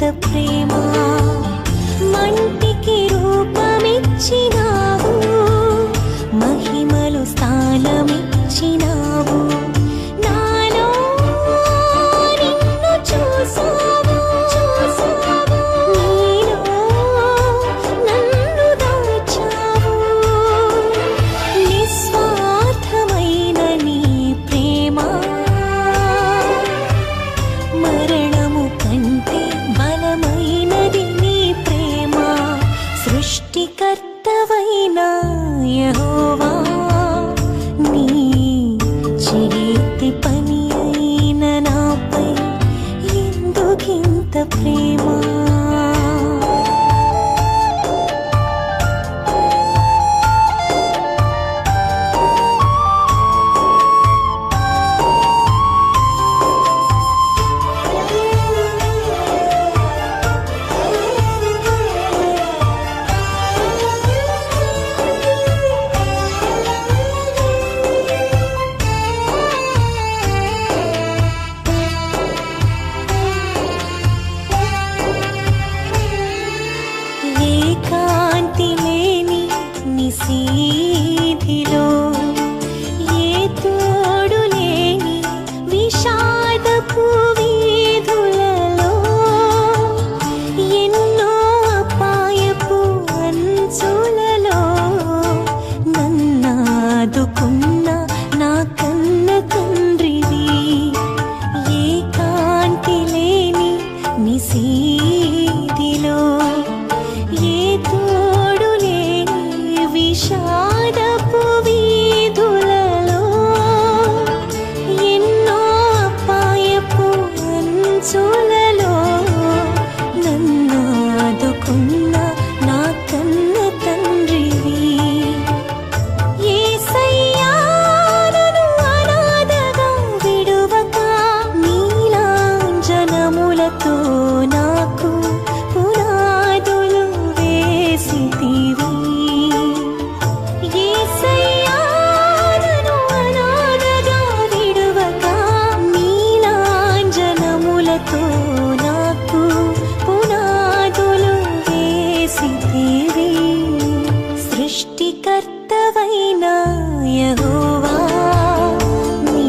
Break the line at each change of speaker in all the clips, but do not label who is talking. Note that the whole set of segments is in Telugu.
ప్రేమ కృపతో నాకు పునాదులు వేసితివి. నీలాంజనములతో నాకు పునాదులు వేసితివి. సృష్టికర్తవైన యహోవా నీ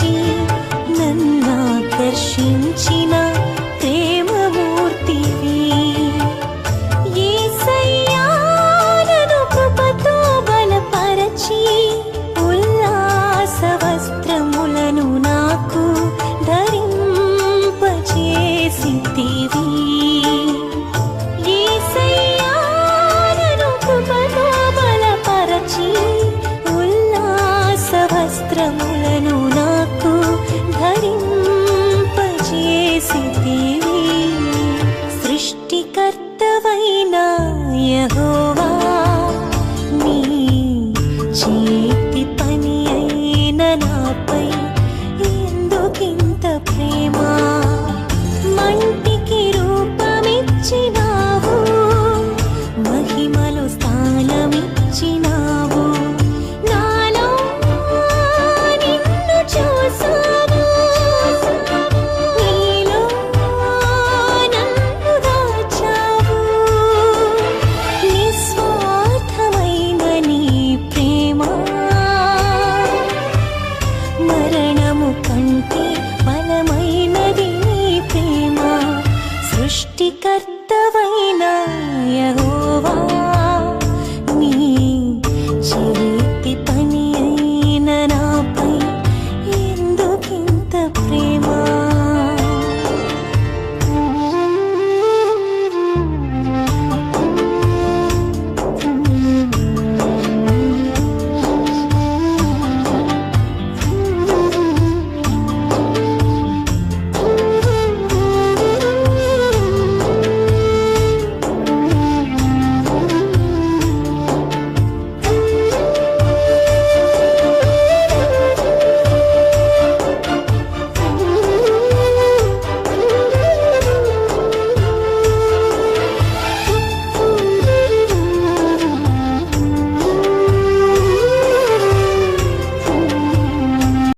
latim. పెద్దవైన యహోవా నీ చెవి